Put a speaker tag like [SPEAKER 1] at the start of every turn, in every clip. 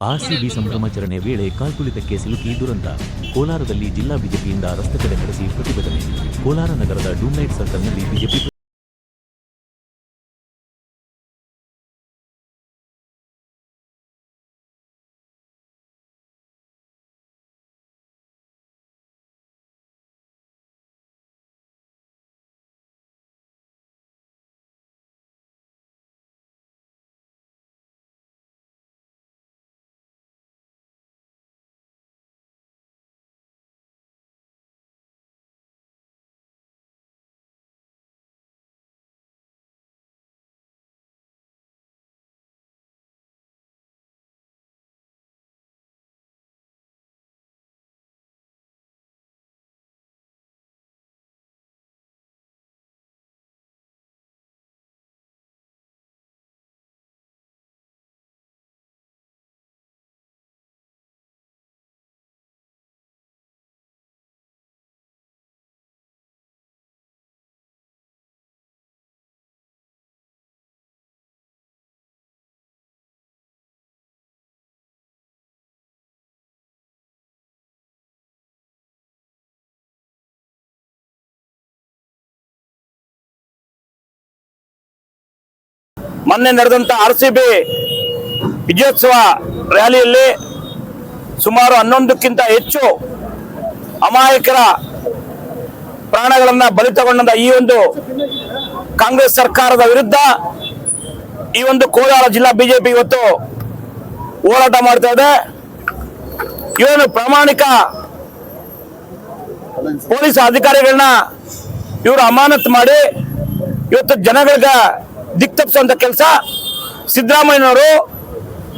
[SPEAKER 1] RCB ಸಂಭ್ರಮಾಚರಣೆ ವೇಳೆ ಕಾಲ್ಕುಳಿತಕ್ಕೆ ಸಿಲುಕಿ ದುರಂತ. ಕೋಲಾರದಲ್ಲಿ ಜಿಲ್ಲಾ ಬಿಜೆಪಿಯಿಂದ ರಸ್ತೆ ತಡೆ ನಡೆಸಿ ಪ್ರತಿಭಟನೆ. ಕೋಲಾರ ನಗರದ ಡೂಮ್ಲೈಟ್ ಸರ್ಕಲ್ನಲ್ಲಿ ಬಿಜೆಪಿ
[SPEAKER 2] ಮೊನ್ನೆ ನಡೆದಂತ ಆರ್ ಸಿ ಬಿ ವಿಜಯೋತ್ಸವ ರ್ಯಾಲಿಯಲ್ಲಿ ಸುಮಾರು ಹನ್ನೊಂದಕ್ಕಿಂತ ಹೆಚ್ಚು ಅಮಾಯಕರ ಪ್ರಾಣಗಳನ್ನ ಬಲಿ ತಗೊಂಡಂತ ಈ ಒಂದು ಕಾಂಗ್ರೆಸ್ ಸರ್ಕಾರದ ವಿರುದ್ಧ ಈ ಒಂದು ಕೋಲಾರ ಜಿಲ್ಲಾ ಬಿಜೆಪಿ ಇವತ್ತು ಹೋರಾಟ ಮಾಡ್ತಾ ಇದೆ. ಇವನು ಪ್ರಾಮಾಣಿಕ ಪೊಲೀಸ್ ಅಧಿಕಾರಿಗಳನ್ನ ಇವರು ಅಮಾನತ್ ಮಾಡಿ ಇವತ್ತು ಜನಗಳಿಗೆ ದಿಕ್ ತಪ್ಪಿಸುವಂತ ಕೆಲಸ ಸಿದ್ದರಾಮಯ್ಯನವರು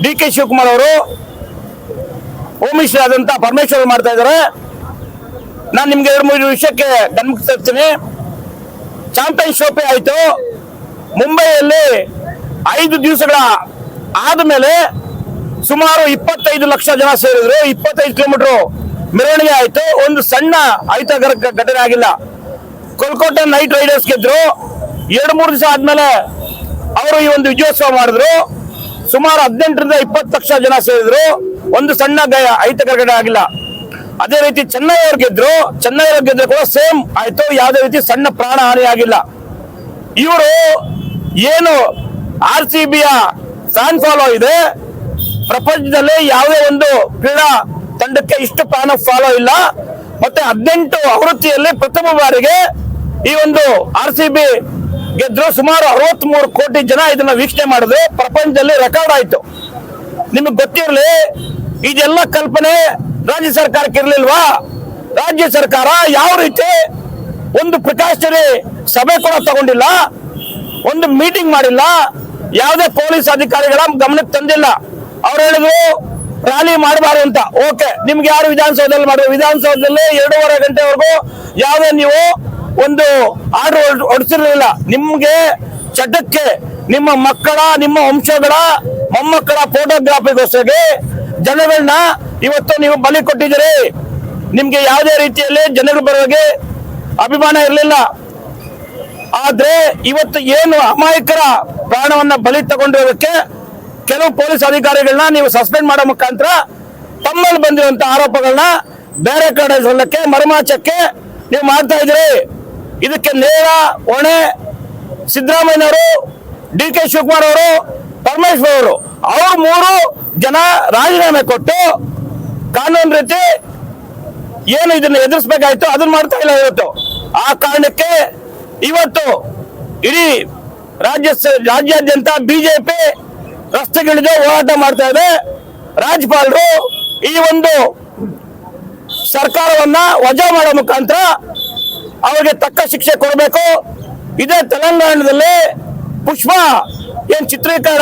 [SPEAKER 2] ಡಿ ಕೆ ಶಿವಕುಮಾರ್ ಅವರು ಹೋಮ್ ಆದಂತಹ ಆದಂತ ಪರಮೇಶ್ವರ್ ಮಾಡ್ತಾ ಇದ್ದಾರೆ. ನಾನು ನಿಮ್ಗೆ ಎರಡು ಮೂರು ವಿಷಯಕ್ಕೆ ಗಮನಕ್ಕೆ ತರ್ತೀನಿ. ಚಾಂಪಿಯನ್ ಟ್ರೋಫಿ ಆಯ್ತು. ಮುಂಬೈಯಲ್ಲಿ ಐದು ದಿವಸಗಳ ಆದಮೇಲೆ ಸುಮಾರು ಇಪ್ಪತ್ತೈದು ಲಕ್ಷ ಜನ ಸೇರಿದ್ರು. ಇಪ್ಪತ್ತೈದು ಕಿಲೋಮೀಟರ್ ಮೆರವಣಿಗೆ ಆಯ್ತು. ಒಂದು ಸಣ್ಣ ಅಹಿತಕರ ಘಟನೆ ಆಗಿಲ್ಲ. ಕೋಲ್ಕತ್ತಾ ನೈಟ್ ರೈಡರ್ಸ್ ಗೆದ್ರು. ಎರಡು ಮೂರು ದಿವಸ ಆದ್ಮೇಲೆ ಅವರು ಈ ಒಂದು ವಿಜಯೋತ್ಸವ ಮಾಡಿದ್ರು. ಸುಮಾರು ಹದಿನೆಂಟರಿಂದ ಇಪ್ಪತ್ತು ಲಕ್ಷ ಜನ ಸೇರಿದ್ರು. ಒಂದು ಸಣ್ಣ ಗಾಯ, ಐತ ಕರ್ಗಡೆ ಆಗಿಲ್ಲ. ಅದೇ ರೀತಿ ಚೆನ್ನೈ ಅವ್ರು ಗೆದ್ರು. ಚೆನ್ನೈ ಅವ್ರು ಗೆದ್ರು ಕೂಡ ಸೇಮ್ ಆಯ್ತು. ಯಾವುದೇ ರೀತಿ ಸಣ್ಣ ಪ್ರಾಣ ಹಾನಿ ಆಗಿಲ್ಲ. ಇವರು ಏನು ಆರ್ ಸಿ ಬಿಯ ಫ್ಯಾನ್ ಫಾಲೋ ಇದೆ. ಪ್ರಪಂಚದಲ್ಲಿ ಯಾವುದೇ ಒಂದು ಕ್ರೀಡಾ ತಂಡಕ್ಕೆ ಇಷ್ಟು ಪ್ರಾಣ ಫಾಲೋ ಇಲ್ಲ. ಮತ್ತೆ ಹದಿನೆಂಟು ಆವೃತ್ತಿಯಲ್ಲಿ ಪ್ರಥಮ ಬಾರಿಗೆ ಈ ಒಂದು ಆರ್ ಸಿ ಬಿ ಗೆದ್ರು ಸುಮಾರು ಅರವತ್ ಮೂರು ಕೋಟಿ ಜನ ಇದನ್ನ ವೀಕ್ಷಣೆ ಮಾಡಿದ್ರು. ಪ್ರಪಂಚದಲ್ಲಿ ರೆಕಾರ್ಡ್ ಆಯ್ತು. ನಿಮಗೆ ಗೊತ್ತಿರಲಿ, ಇದೆಲ್ಲ ಕಲ್ಪನೆ ರಾಜ್ಯ ಸರ್ಕಾರಕ್ಕೆ ಇರ್ಲಿಲ್ವಾ? ರಾಜ್ಯ ಸರ್ಕಾರ ಯಾವ ರೀತಿ ಒಂದು ಪ್ರಿಕಾಷನರಿ ಸಭೆ ಕೂಡ ತಗೊಂಡಿಲ್ಲ, ಒಂದು ಮೀಟಿಂಗ್ ಮಾಡಿಲ್ಲ, ಯಾವುದೇ ಪೊಲೀಸ್ ಅಧಿಕಾರಿಗಳ ಗಮನಕ್ಕೆ ತಂದಿಲ್ಲ. ಅವ್ರು ಹೇಳಿದ್ರು ರ್ಯಾಲಿ ಮಾಡಬಾರ್ದು ಅಂತ. ಓಕೆ ನಿಮ್ಗೆ ಯಾರು ವಿಧಾನಸೌಧದಲ್ಲಿ ಮಾಡಿದ್ರು? ವಿಧಾನಸೌಧದಲ್ಲಿ ಎರಡೂವರೆ ಗಂಟೆವರೆಗೂ ಯಾವುದೇ ನೀವು ಒಂದು ಆರ್ಡರ್ ಹೊಡಿಸಿರ್ಲಿಲ್ಲ. ನಿಮ್ಗೆ ಚಟಕ್ಕೆ ನಿಮ್ಮ ಮಕ್ಕಳ, ನಿಮ್ಮ ವಂಶಗಳ, ಮೊಮ್ಮಕ್ಕಳ ಫೋಟೋಗ್ರಾಫಿಗೋಸ್ಕರ ಜನಗಳನ್ನ ಇವತ್ತು ನೀವು ಬಲಿ ಕೊಟ್ಟಿದ್ದೀರಿ. ನಿಮ್ಗೆ ಯಾವುದೇ ರೀತಿಯಲ್ಲಿ ಜನರು ಬರೋಗೆ ಅಭಿಮಾನ ಇರಲಿಲ್ಲ. ಆದ್ರೆ ಇವತ್ತು ಏನು ಅಮಾಯಕರ ಪ್ರಾಣವನ್ನ ಬಲಿ ತಗೊಂಡಿರೋದಕ್ಕೆ ಕೆಲವು ಪೊಲೀಸ್ ಅಧಿಕಾರಿಗಳನ್ನ ನೀವು ಸಸ್ಪೆಂಡ್ ಮಾಡೋ ಮುಖಾಂತರ ತಮ್ಮಲ್ಲಿ ಬಂದಿರುವಂತ ಆರೋಪಗಳನ್ನ ಬೇರೆ ಕಡೆ ಸಲ್ಲಕ್ಕೆ ಮರುಮಾಚಕ್ಕೆ ನೀವು ಮಾಡ್ತಾ ಇದ್ರಿ ಇದಕ್ಕೆ ನೇರ ಹೊಣೆ ಸಿದ್ದರಾಮಯ್ಯನವರು, ಡಿ ಕೆ ಶಿವಕುಮಾರ್ ಅವರು, ಪರಮೇಶ್ವರ್ ಅವರು. ಅವರು ಮೂರು ಜನ ರಾಜೀನಾಮೆ ಕೊಟ್ಟು ಕಾನೂನು ರೀತಿ ಏನು ಇದನ್ನ ಎದುರಿಸಬೇಕಾಯ್ತು ಅದನ್ನ ಮಾಡ್ತಾ ಇಲ್ಲ ಇವತ್ತು. ಆ ಕಾರಣಕ್ಕೆ ಇವತ್ತು ಇಡೀ ರಾಜ್ಯ ರಾಜ್ಯಾದ್ಯಂತ ಬಿಜೆಪಿ ರಸ್ತೆಗಿಳಿದು ಹೋರಾಟ ಮಾಡ್ತಾ ಇದೆ. ರಾಜ್ಯಪಾಲರು ಈ ಒಂದು ಸರ್ಕಾರವನ್ನ ವಜಾ ಮಾಡೋ ಮುಖಾಂತರ ಅವರಿಗೆ ತಕ್ಕ ಶಿಕ್ಷೆ ಕೊಡಬೇಕು. ಇದೇ ತೆಲಂಗಾಣದಲ್ಲಿ ಪುಷ್ಪ ಏನ್ ಚಿತ್ರೀಕರಣ